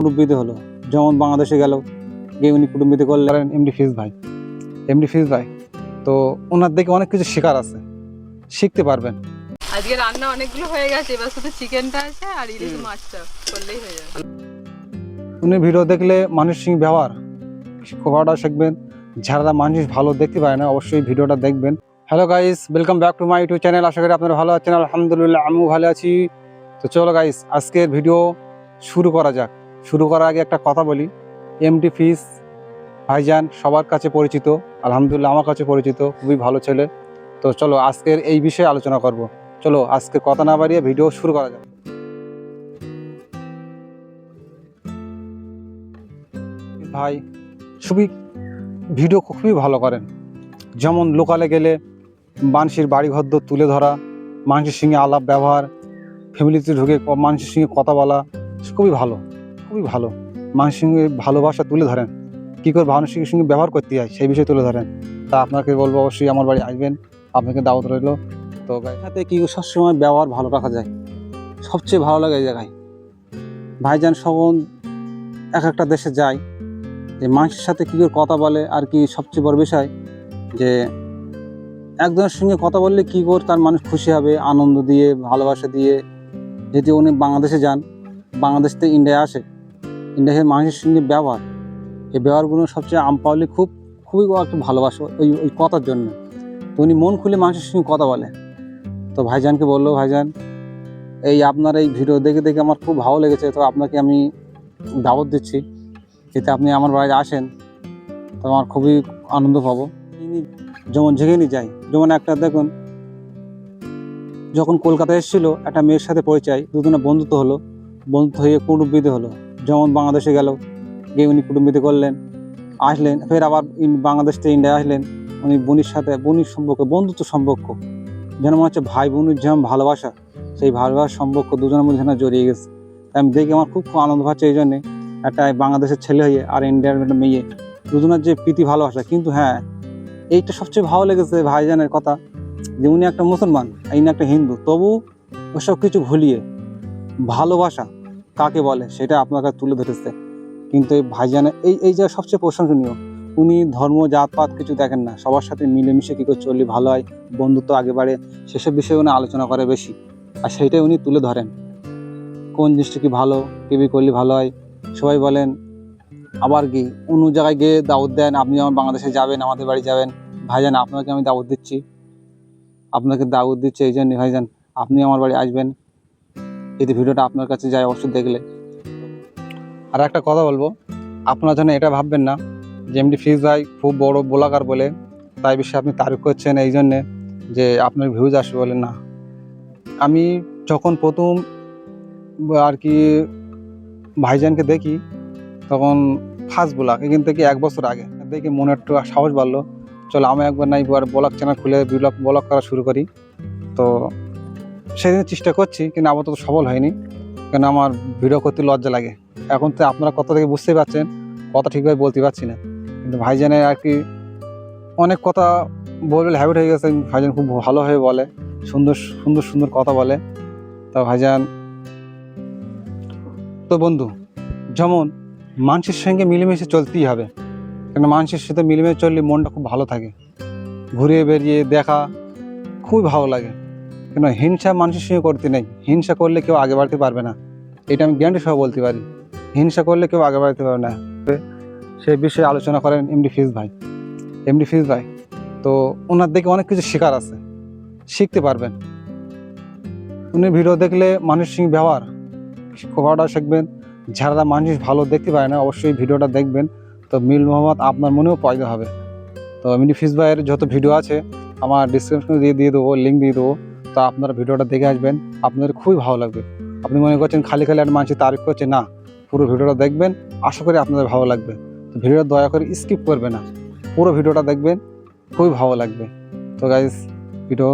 কুটুম্বিতে হলো। যেমন বাংলাদেশে গেল গিয়ে উনি কুটুম্বিতে করলেন। এমডি ফিজ ভাই। এমডি ফিজ ভাই। তো ওনার দেখে অনেক কিছু শেখার আছে। শিখতে পারবেন। আজকে রান্না অনেকগুলো হয়ে গেছে এবার শুধু চিকেনটা আছে আর ইলিশ মাছটা করলেই হয়ে যাবে। উনি ভিডিও দেখলে মানুষের ব্যবহার। খবরটা শিখবেন। যারা মানুষ ভালো দেখতে পায় না অবশ্যই ভিডিওটা দেখবেন। Hello guys welcome back to my YouTube channel আশা করি আপনারা ভালো আছেন। আলহামদুলিল্লাহ আমিও ভালো আছি। তো চলো গাইস আজকের ভিডিও শুরু করা যাক। শুরু করার আগে একটা কথা বলি। এমটি ফিস ভাইজান সবার কাছে পরিচিত, আলহামদুলিল্লাহ আমার কাছে পরিচিত, খুবই ভালো ছেলে। তো চলো আজকের এই বিষয়ে আলোচনা করব। চলো আজকে কথা না বাড়িয়ে ভিডিও শুরু করা যাক। ভাই, খুবই, ভিডিও খুবই ভালো করেন। যেমন লোকালে গেলে মানুষের বাড়ি ঘর দর তুলে ধরা, মানুষের সঙ্গে আলাপ ব্যবহার ফ্যামিলিতে ঢুকে মানুষের সঙ্গে কথা বলা, খুবই ভালো। খুবই ভালো। মানুষের সঙ্গে ভালোবাসা তুলে ধরেন। কী করে মানুষের সঙ্গে ব্যবহার করতে হয়, সেই বিষয়ে তুলে ধরেন। তা আপনাকে বলব অবশ্যই আমার বাড়ি আসবেন, আপনাকে দাওয়াত রইল। তো সাথে কি সবসময় ব্যবহার ভালো রাখা যায়? সবচেয়ে ভালো লাগে এই জায়গায়। ভাইজান সবন এক একটা দেশে যায়, যে মানুষের সাথে কী করে কথা বলে আর কি সবচেয়ে বড় বিষয়, যে একজনের সঙ্গে কথা বললে কী করে তার মানুষ খুশি হবে, আনন্দ দিয়ে, ভালোবাসা দিয়ে। যদি উনি বাংলাদেশে যান, বাংলাদেশ থেকে ইন্ডিয়া আসে ইন্ডিয়ার মানুষের সঙ্গে ব্যবহার। এই ব্যবহারগুলো সবচেয়ে আম পাওয়ালে খুব, খুবই একটু ভালোবাসো ওই ওই কথার জন্য। তো উনি মন খুলে মানুষের সঙ্গে কথা বলে। তো ভাইজানকে বলল, ভাইজান, এই আপনার এই ভিডিও দেখে দেখে আমার খুব ভালো লেগেছে। তো আপনাকে আমি দাওয়াত দিচ্ছি। যাতে আপনি আমার বাড়িতে আসেন, তো আমার খুবই আনন্দ পাবো। যেমন যেখানেই যাই, যেমন একটা দেখুন, যখন কলকাতায় এসেছিল, একটা মেয়ের সাথে পরিচয় দুজনে বন্ধুত্ব হলো, বন্ধুত্ব হয়ে কুটুম্বিতে হলো। যেমন বাংলাদেশে গেল, গিয়ে উনি কুটুম্বিতে করলেন, আসলেন, ফের আবার বাংলাদেশ থেকে ইন্ডিয়া আসলেন। উনি বোনির সাথে, বোনির সম্পর্ক, বন্ধুত্ব সম্পর্ক, যেন মনে হচ্ছে ভাই বোনের যেমন ভালোবাসা, সেই ভালোবাসার সম্পর্ক দুজনের মধ্যে যেন জড়িয়ে গেছে। তাই আমি দেখে আমার খুব আনন্দ পাচ্ছে এই জন্যে একটা বাংলাদেশের ছেলে হয়ে আর ইন্ডিয়ার একটা মেয়ে, দুজনের যে প্রীতি ভালোবাসা। কিন্তু হ্যাঁ এইটা সবচেয়ে ভালো লেগেছে ভাইজানের কথা, যে উনি একটা মুসলমান, ইনি একটা হিন্দু, তবু ওসব কিছু ভুলিয়ে ভালোবাসা কাকে বলে সেটা আপনার কাছে তুলে ধরেছে। কিন্তু এই ভাইজানের এই এই যে সবচেয়ে প্রশংসনীয়, উনি ধর্ম, জাতপাত কিছু দেখেন না। সবার সাথে মিলেমিশে কী করে চললে ভালো হয়? বন্ধুত্ব আগে বাড়ে, সেসব বিষয়ে উনি আলোচনা করে বেশি। আর সেইটাই উনি তুলে ধরেন। কোন জিনিসটা কি ভালো কেবি করলে ভালো হয়? সবাই বলেন, আবার কি, অন্য জায়গায় গিয়ে দাওয়াত দেন, আপনি যখন বাংলাদেশে যাবেন, আমাদের বাড়ি যাবেন, ভাইজান, আপনাকে আমি দাওয়াত দিচ্ছি। আপনাকে দাওয়াত দিচ্ছি, এই জন্য ভাইজান, আপনি আমার বাড়ি আসবেন। যদি ভিডিওটা আপনার কাছে যায়, অবশ্যই দেখলে। আর একটা কথা বলব, আপনার জন্য এটা ভাববেন না যে এমডি ফিজ ভাই খুব বড় বোলাকার বলে, তাই বিষয়ে আপনি তারিফ করছেন এই জন্যে যে আপনার ভিউজ আসবে বলে না। আমি যখন প্রথম আর কি ভাইজানকে দেখি, তখন ফার্স্ট ব্লগ এখান থেকে এক বছর আগে দেখে মনে একটু সাহস বাড়লো, চলো আমি একবার নাই ব্লগ চ্যানেল খুলে ব্লগ ব্লগ করা শুরু করি। তো সেদিন চেষ্টা করছি, কিন্তু আপাতত সফল হয়নি। কেন আমার ভিডিও করতে লজ্জা লাগে। এখন তো আপনারা কথা থেকে বুঝতেই পারছেন, কথা ঠিকভাবে বলতে পারছি না। কিন্তু ভাইজানের আর কি অনেক কথা বললে হ্যাবিট হয়ে গেছে, ভাইজান খুব ভালোভাবে বলে, সুন্দর সুন্দর সুন্দর কথা বলে। তা ভাইজান, তো বন্ধু, যেমন মানুষের সঙ্গে মিলেমিশে চলতেই হবে। কেন মানুষের সাথে মিলেমিশে চললে মনটা খুব ভালো থাকে। ঘুরে বেরিয়ে দেখা খুবই ভালো লাগে। কেন হিংসা মানুষের সঙ্গে করতে নেই? হিংসা করলে কেউ আগে বাড়তে পারবে না। এটা আমি গ্যারান্টি সহ বলতে পারি। হিংসা করলে কেউ আগে বাড়তে পারবে না। সেই বিষয়ে আলোচনা করেন এমডি ফিজ ভাই। এমডি ফিজ ভাই, তো ওনার দেখে অনেক কিছু শেখার আছে। শিখতে পারবেন। উনি ভিডিও দেখলে মানুষের সঙ্গে ব্যবহার, খবরটা শিখবেন। যারা মানুষ ভালো দেখতে পায় না, অবশ্যই ভিডিওটা দেখবেন। তো মিল মোহাম্মদ, আপনার মনেও পয়দা হবে। তো এমনি ফিস ভাইয়ের যত ভিডিও আছে, আমার ডিসক্রিপশনে দিয়ে দিয়ে দেবো লিঙ্ক দিয়ে দেবো। তো আপনারা ভিডিওটা দেখে আসবেন। আপনাদের খুবই ভালো লাগবে। আপনি মনে করছেন খালি খালি একটা মানুষের তারিফ করছে, না। পুরো ভিডিওটা দেখবেন, আশা করি আপনাদের ভালো লাগবে। তো ভিডিওটা দয়া করে স্কিপ করবে না। পুরো ভিডিওটা দেখবেন, খুবই ভালো লাগবে। তো গাইজ ভিডিও